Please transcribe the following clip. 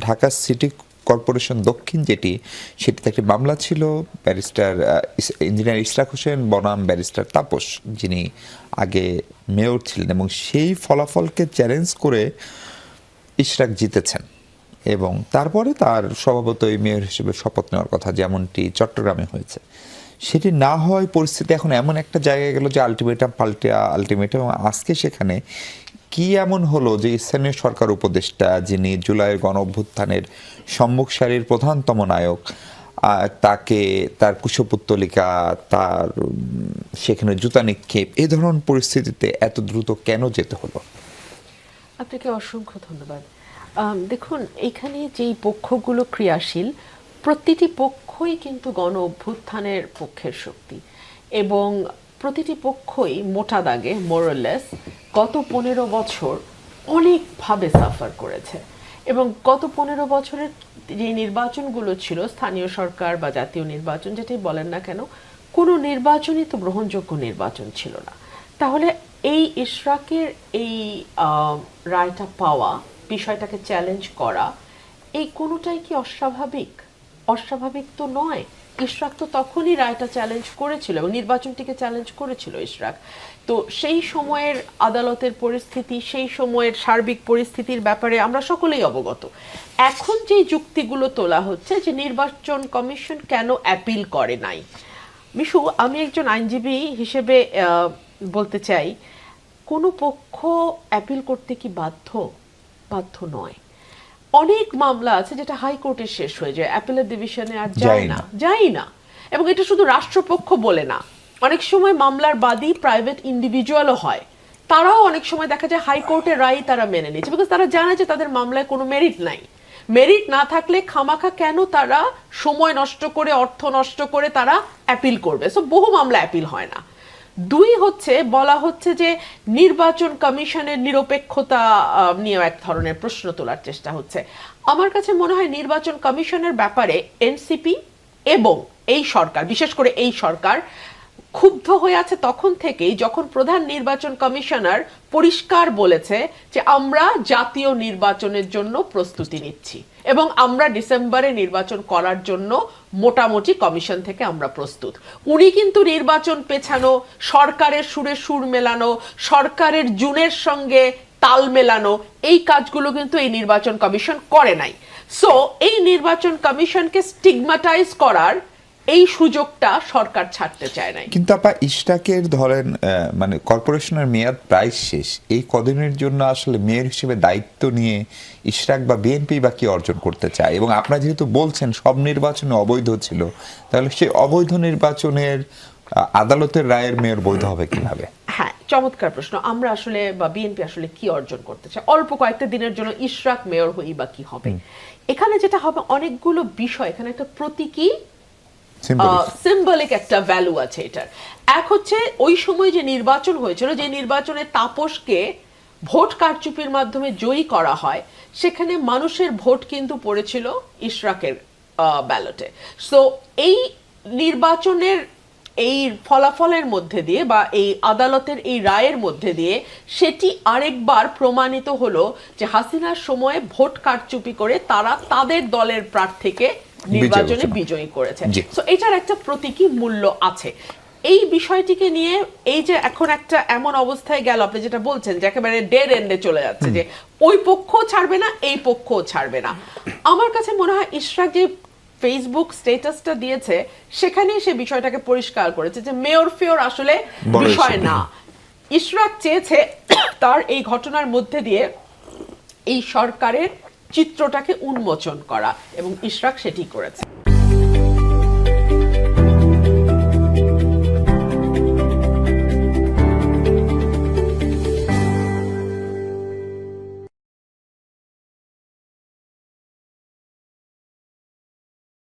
Dhaka city corporation দক্ষিণ যেটি, সেটিতে একটি মামলা ছিল, ব্যারিস্টার ইঞ্জিনিয়ার ইশরাক হোসেন, বনাম ব্যারিস্টার তাপস, যিনি আগে মেয়র ছিলেন এবং সেই ফলাফলকে চ্যালেঞ্জ করে ইশরাক জিতেছেন এবং তারপরে তার স্বভাবতই মেয়র হিসেবে শপথ নেওয়ার কথা যেমনটি চট্টগ্রামে হয়েছে। সেটি না হওয়ায় পরিস্থিতি এখন এমন একটা জায়গায় গেল যে আলটিমেটাম পাল্টে আলটিমেটাম এবং আজকে সেখানে কি এমন হলো যে স্থানীয় সরকার উপদেষ্টা যিনি জুলাইয়ের গণ অভ্যুত্থানের সম্মুখ সারির প্রধানতম নায়ক তাকে তার কুশপুত্তলিকা, তার সেখানে জুতা নিক্ষেপ এই ধরনের পরিস্থিতিতে এত দ্রুত কেন যেতে হলো? আপনাকে অসংখ্য ধন্যবাদ। দেখুন, এখানে যেই পক্ষগুলো ক্রিয়াশীল, প্রতিটি পক্ষই কিন্তু গণ অভ্যুত্থানের পক্ষের শক্তি। এবং প্রতিটি পক্ষই মোটা দাগে মোরলেস গত পনেরো বছর অনেকভাবে সাফার করেছে। এবং গত পনেরো বছরের যে নির্বাচনগুলো ছিল, স্থানীয় সরকার বা জাতীয় নির্বাচন, যেটাই বলেন না কেন, কোনো নির্বাচনই তো গ্রহণযোগ্য নির্বাচন ছিল না। তাহলে এই ইশরাকের এই রায়টা পাওয়া, বিষয়টাকে চ্যালেঞ্জ করা, এই কোনোটাই কি অস্বাভাবিক? অস্বাভাবিক তো নয়। ইশরাক তো তখনই রায়টা চ্যালেঞ্জ করেছিল এবং নির্বাচনটিকে চ্যালেঞ্জ করেছিল ইশরাক। তো সেই সময়ের আদালতের পরিস্থিতি, সেই সময়ের সার্বিক পরিস্থিতির ব্যাপারে আমরা সকলেই অবগত। এখন যে যুক্তিগুলো তোলা হচ্ছে যে নির্বাচন কমিশন কেন অ্যাপিল করে নাই? মিশু, আমি একজন আইনজীবী হিসেবে বলতে চাই, কোনো পক্ষ অ্যাপিল করতে কি বাধ্য? বাধ্য নয়। অনেক মামলা আছে যেটা হাইকোর্টে শেষ হয়ে যায় অ্যাপেলের ডিভিশনে আর যায় না। যাই না। এবং এটা শুধু রাষ্ট্রপক্ষ বলে না। অনেক সময় মামলার বাদী প্রাইভেট ইন্ডিভিজুয়ালও হয়। তারাও অনেক সময় দেখা যায় হাইকোর্টের রায় তারা মেনে নিচ্ছে বিকজ তারা জানে যে তাদের মামলায় কোনো মেরিট নাই। মেরিট না থাকলে খামাখা কেন তারা সময় নষ্ট করে অর্থ নষ্ট করে তারা অ্যাপিল করবে? সো বহু মামলা অ্যাপিল হয় না। দুই হচ্ছে, বলা হচ্ছে যে নির্বাচন কমিশনের নিরপেক্ষতা নিয়ে নিয়েও এক ধরনের প্রশ্ন তোলার চেষ্টা হচ্ছে। আমার কাছে মনে হয় নির্বাচন কমিশনের ব্যাপারে এনসিপি এবং এই সরকার, বিশেষ করে এই সরকার ক্ষুব্ধ হয়ে আছে তখন থেকেই যখন প্রধান নির্বাচন কমিশনার পরিষ্কার বলেছে যে আমরা জাতীয় নির্বাচনের জন্য প্রস্তুতি নিচ্ছি এবং আমরা ডিসেম্বরে নির্বাচন করার জন্য মোটামুটি কমিশন থেকে আমরা প্রস্তুত। উনি কিন্তু নির্বাচন পেছানো, সরকারের সুরে সুর মেলানো, সরকারের জুনের সঙ্গে তাল মেলানো, এই কাজগুলো কিন্তু এই নির্বাচন কমিশন করে নাই। সো এই নির্বাচন কমিশনকে স্টিগমাটাইজ করার এই সুযোগটা সরকার ছাড়তে চায় নাই। কিন্তু আপা ইশরাকের ধরেন মানে কর্পোরেশনের মেয়াদ প্রায় শেষ। এই কদিনের জন্য আসলে মেয়র হিসেবে দায়িত্ব নিয়ে ইশরাক বা বিএনপি বা কি অর্জন করতে চায়? এবং আপনারা যেহেতু বলছেন সব নির্বাচনে অবৈধ ছিল তাহলে সেই অবৈধ নির্বাচনের আদালতের রায়ের মেয়র বৈধ হবে কীভাবে? হ্যাঁ চমৎকার প্রশ্ন। আমরা আসলে বা বিএনপি আসলে কি অর্জন করতে চাই অল্প কয়েকটা দিনের জন্য ইশরাক মেয়র হই বা কি হবে? এখানে যেটা হবে অনেকগুলো বিষয় এখানে একটা প্রতীকী। সিম্বলিক একটা ভ্যালু আছে এটার এক হচ্ছে ওই সময় যে নির্বাচন হয়েছিল, যে নির্বাচনে তাপসকে ভোট কারচুপির মাধ্যমে জয়ী করা হয়, সেখানে মানুষের ভোট কিন্তু পড়েছিল ইশরাকের ব্যালটে সো এই নির্বাচনের এই ফলাফলের মধ্যে দিয়ে বা এই আদালতের এই রায়ের মধ্যে দিয়ে সেটি আরেকবার প্রমাণিত হলো যে হাসিনার সময়ে ভোট কারচুপি করে তারা তাদের দলের প্রার্থীকে নির্বাচনে বিজয়ী করেছে। সো এটার একটা প্রতীকী মূল্য আছে। এই বিষয়টিকে নিয়ে এই যে এখন একটা এমন অবস্থায় গেল আপনি যেটা বলছেন যে একেবারে ডেড এন্ডে চলে যাচ্ছে যে ওই পক্ষ ছাড়বে না এই পক্ষ ছাড়বে না। আমার কাছে মনে হয় ইশরাক যে ফেসবুক স্ট্যাটাসটা দিয়েছে সেখানে সে বিষয়টাকে পরিষ্কার করেছে যে মেয়র ফেয়র আসলে বিষয় না। ইশরাক চেয়েছে তার এই ঘটনার মধ্যে দিয়ে এই সরকারের চিত্রটাকে উন্মোচন করা এবং ইশরাক সেটি করেছে।